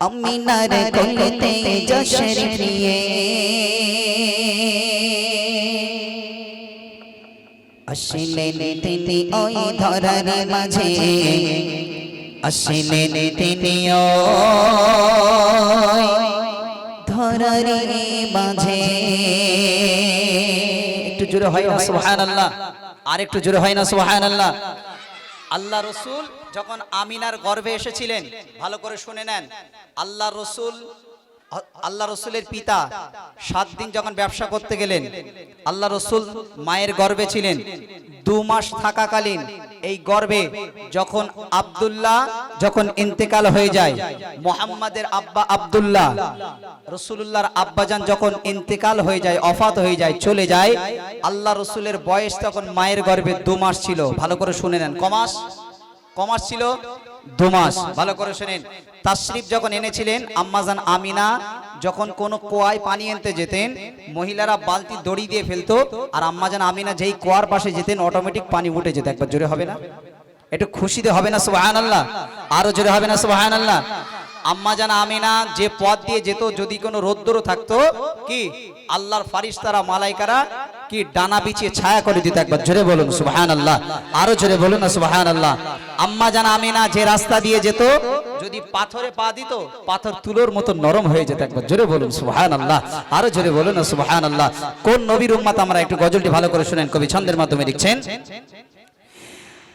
আমিনার কোলেতে যশর প্রিয়ে আসিলেন তিনি ওই ধরার মাঝে আসিলেন তিনি ওই ধরার মাঝে একটু জোরে হয় না, সুবহানাল্লাহ। আর একটু জোরে হয় না, সুবহানাল্লাহ। আল্লাহ রসুল যখন আমিনার গর্ভে এসেছিলেন, ভালো করে শুনে নেন, আল্লাহ রসুল, আল্লাহ রসুলের পিতা সাত দিন যখন ব্যবসা করতে গেলেন, আল্লাহ রসুল মায়ের গর্ভে ছিলেন, দু মাস থাকাকালীন এই গর্বে যখন আবদুল্লাহ যখন ইন্তেকাল হয়ে যায়, মোহাম্মদের আব্বা আবদুল্লাহ রসুল্লাহর আব্বাজান যখন ইন্তেকাল হয়ে যায়, অফাত হয়ে যায়, চলে যায়, আল্লাহ রসুলের বয়স তখন মায়ের গর্বে দু মাস ছিল। ভালো করে শুনে নেন কমাস কমাস ছিল? দু মাস। ভালো করে শোনেন। তাশরিফ যখন এনেছিলেন আম্মাজান আমিনা যখন কোন কোয়ায় পানি আনতে যেতেন, মহিলারা বালতি দড়ি দিয়ে ফেলতো, আর আম্মাজান আমিনা যেই কোয়ার পাশে যেতেন অটোমেটিক পানি উঠে যেত। একবার জোরে হবে না? একটু খুশিতে হবে না? সুবাহান আল্লাহ আরও জোরে হবে না? সুবাহান আল্লাহ আম্মা জান আমিনা, যে পথ দিয়ে যেত, যদি কোনো রোদ্দুরও থাকতো, কি? আল্লাহর ফারিস্তারা, মালাইকারা, কি ডানা বিছিয়ে ছায়া করে দিত একবার। জোরে বলুন সুবাহান আল্লাহ আরও জোরে বলুন না সুবাহান আল্লাহ আম্মা জান আমিনা, যে রাস্তা দিয়ে যেত, যদি পাথরে পা দিত, পাথর তুলোর মতো নরম হয়ে যেত একবার। জোরে বলুন সুবাহান আল্লাহ আরও জোরে বলুন না সুবাহান আল্লাহ কোন নবীর উম্মাত, আমরা একটু গজলটি ভালো করে শুনেন, কবি ছন্দের মাধ্যমে লিখছেন?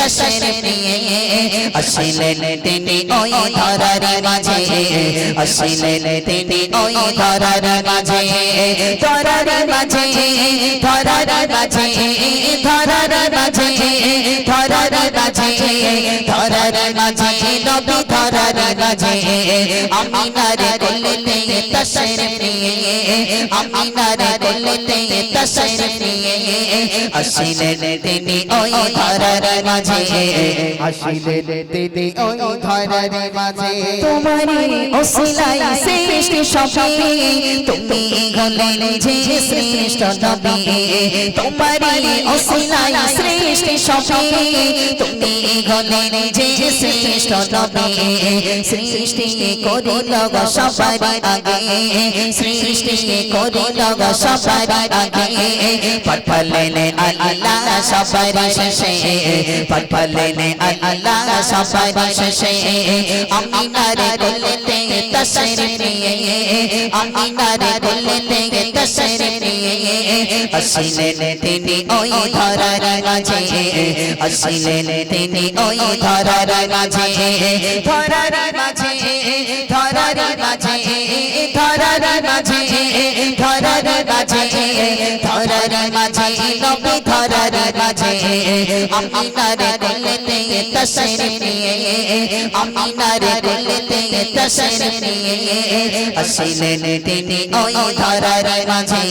নিয়ে আমিনার কোলেতে তশরিফ নিয়ে আসিলেন তিনি ওই ধরার মাঝে আসিলেন তিনি ওই ধরার মাঝে ধরার মাঝে ধরার মাঝে ধরার মাঝে ধরার মাঝে ধরার মাঝে নবী ধরার মাঝে আমিনার কোলেতে তশরিফ নিয়ে আমিনার কোলেতে তশরিফ নিয়ে আসিলেন তিনি ওই ধরার মাঝে আসিলেন তিনি ওই ধরার মাঝে। তোমারি ওসিলাই শ্রেষ্ঠ সবে। তুমি গলেন যে শ্রেষ্ঠ নবী তোমারি ওসিলাই শ্রেষ্ঠ সবে। তুমি গলেন যে শ্রেষ্ঠ নবী সৃষ্টি করিল গো সবার আগে। সৃষ্টি করিল গো সবার আগে। পটফলেন আল্লাহ সবার শেষে। পটফলেন আল্লাহ সবার শেষে আমিনারে কোলেতে তশরিফ নিয়ে আমিনারে কোলেতে তশরিফ নিয়ে আসিলেন তিনি ওই ধরার মাঝে আসিলেন তিনি ওই ধরার মাঝে ধরার মাঝে ধরার মাঝে ধরার মাঝে ধরার মাঝে ধরার মাঝে ধরার মাঝে। আমিনারে কোলেতে তশরিফ নিয়ে, আমিনারে কোলেতে তশরিফ নিয়ে। আসিলেন তিনি ওই ধরার মাঝে।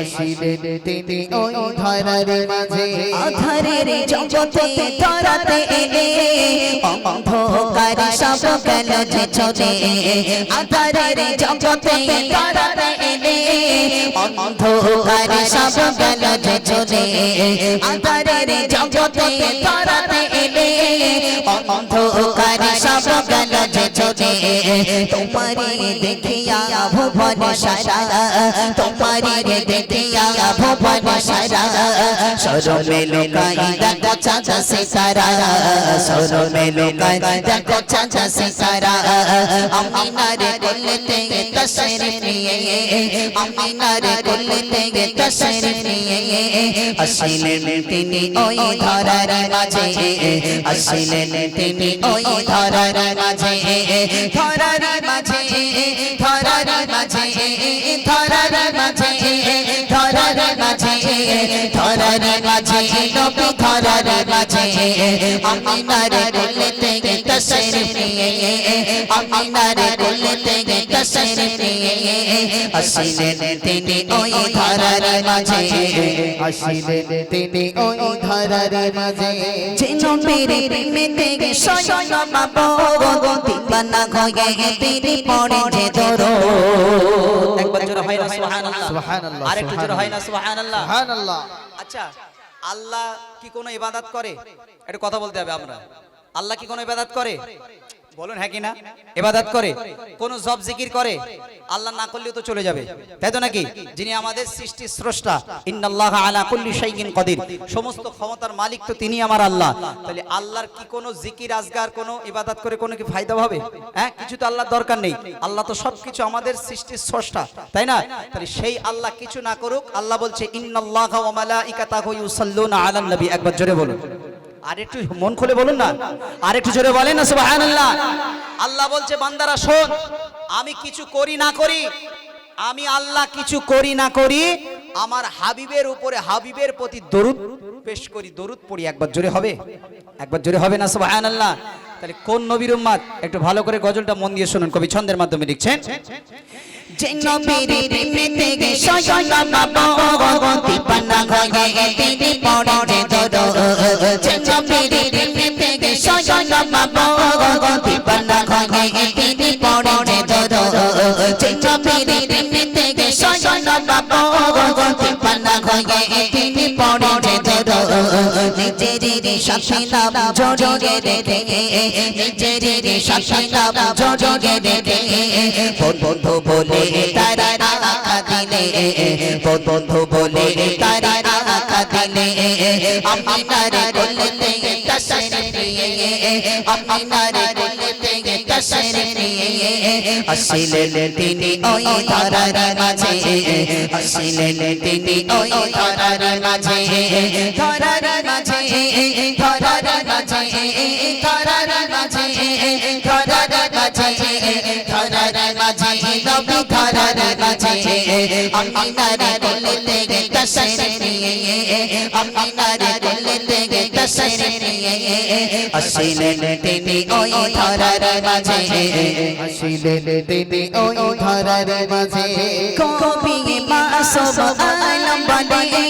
আসিলেন তিনি ওই ধরার মাঝে। আধারের জগতে ধরাতে অন্ধকার সব গেল যে চলে। আধারের জগতে ধরাতে অন্ধকার সব গেল যে চলে। আধারের জগতে ধরাতে এলে অন্ধকার সব গেল যে চলে তোমারি দেখিয়া ভুবন সারা তোমারি দেখিয়া ভুবন সারা সরমে লোকাই দেখো চাচা সিতারা সরমে লোকাই দেখো চাচা সে সিতারা আমিনারে কোলেতে তশরিফ নিয়ে আমিনারে কোলেতে তশরিফ নিয়ে আসিলেন তিনি ওই ধরার মাঝে, আসিলেন তিনি ওই ধরার মাঝে ধরার মাঝে ধরার মাঝে ধরার মাঝে ধরার মাঝে ধরার মাঝে, নবী ধরার মাঝে, আমিনার কোলেতে তশরিফ নিয়ে, আমিনার কোলেতে তশরিফ নিয়ে আসিলেন তিনি ওই ধরার মাঝে। আসিলেন তিনি ওই ধরার মাঝে। প্রেমেতে স্বয়ং বাবা দিবানা হয়ে তিনি পড়ে যে ধরো একবার জোরে হয় না সুবহানাল্লাহ। সুবহানাল্লাহ, আর একটু জোরে হয় না সুবহানাল্লাহ। সুবহানাল্লাহ। আচ্ছা আল্লাহ কি কোনো ইবাদত করে? একটু কথা বলতে হবে আমরা। আল্লাহ কি কোনো ইবাদত করে? বলুন হ্যাঁ কি না ইবাদত করে, কোন জব জিকির করে, আল্লাহ না করলেও তো চলে যাবে। তাই তো নাকি? যিনি আমাদের সৃষ্টি স্রষ্টা, ইন্নাল্লাহ আলা কুল্লি শাইইন কদির। সমস্ত ক্ষমতার মালিক তো তিনি আমার আল্লাহ। তাহলে আল্লাহর কি কোনো জিকির, আজগার, কোনো ইবাদত করে কোনো কি ফায়দা হবে? হ্যাঁ কিছু তো আল্লাহর দরকার নেই। আল্লাহ তো সবকিছু আমাদের সৃষ্টির স্রষ্টা, তাই না? তাহলে সেই আল্লাহ কিছু না করুক, আল্লাহ বলছে, ইন্নাল্লাহা ওয়া মালাইকাতাহু ইউসাল্লুনা আলান নবী একবার জোরে বলুন। আর একটু মন খুলে বলুন না। আর একটু জোরে বলেন না, সুবহানাল্লাহ। আল্লাহ বলছে, বান্দারা, শোন, আমি কিছু করি না করি, আমি আল্লাহ কিছু করি না করি, আমার হাবিবের উপরে, হাবিবের প্রতি দরুদ পেশ করি, দরুদ পড়ি, একবার জোরে হবে? একবার জোরে হবে না, সুবহানাল্লাহ? তাহলে কোন নবীর উম্মাদ একটু ভালো করে গজলটা মন দিয়ে শুনুন, কবি ছন্দের মাধ্যমে লিখছেন। বাবা বাবা দিবানা হয়ে তিনি পড়ে ধরো যে নবীর প্রেমেতে স্বয়ং বাবা দিবানা সাথে নাম জড়িয়ে রেখে নিজের সাথে নাম জড়িয়ে রেখে বন্ধু বলে তারা রাখা দিলে বন্ধু বলে তারা রাখা দিলে আমিনার কোলেতে তশরিফ নিয়ে আমিনার কোলেতে আসিলেন তিনি ওই ধরার মাঝে আসিলেন তিনি ওই ধরার মাঝে ধরার মাঝে ধরার মাঝে ধরার মাঝে ধরার মাঝে ধরার মাঝে নবী ধরার মাঝে আমিনার কোলেতে তশরিফ নিয়ে আমিনার কোলেতে তশরিফ নিয়ে আসিলেন তিনি ওই ধরার মাঝে। আসিলেন তিনি ওই ধরার মাঝে। কবি মাসব আলম বলে,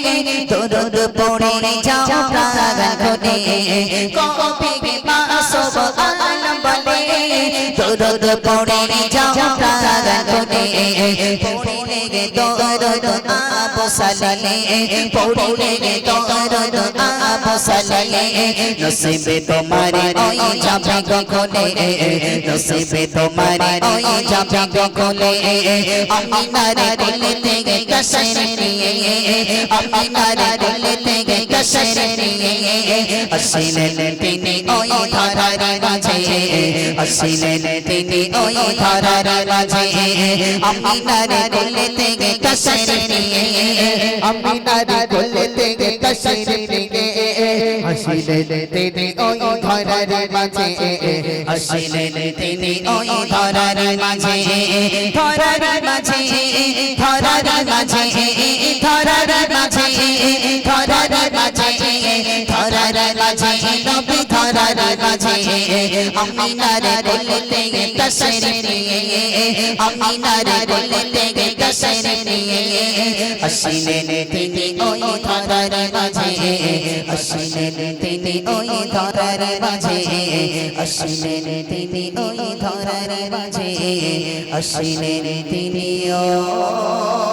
দরুদ পড়ে যাও প্রাণ খুলে কবি মাসব আলম বলে, দরুদ পড়ে যাও প্রাণ খুলে পড়লে গে দরুদ আবু সালে পড়লে গে দরুদ আবু নসিবে তোমার ওই যাবে গখলে নসিবে তোমার ওই যাবে গখলে আমিনার দিলতে গে কসর নিয়ে আমি আমিনার দিলতে গে কসর নিয়ে আসিলেন তিনি ওই ধরার মাঝে আসিলেন তিনি ওই ধরার মাঝে আমি আমিনার দিলতে গে কসর নিয়ে আমিনার কোলেতে তশরিফ নিয়ে আসিলেন তিনি ওই ধরার মাঝে আসিলেন তিনি ওই ধরার মাঝে ধরার মাঝে ধরার মাঝে ধরার মাঝে, নবী ধরার মাঝে। আমিনার কোলেতে তশরিফ নিয়ে আমিনার কোলেতে তশরিফ নিয়ে। আসিলেন তিনি ওই ধরার মাঝে আসিলেন তিনি ওই ধরার মাঝে। আসিলেন তিনি ওই ধরার মাঝে আসিলেন তিনি ও।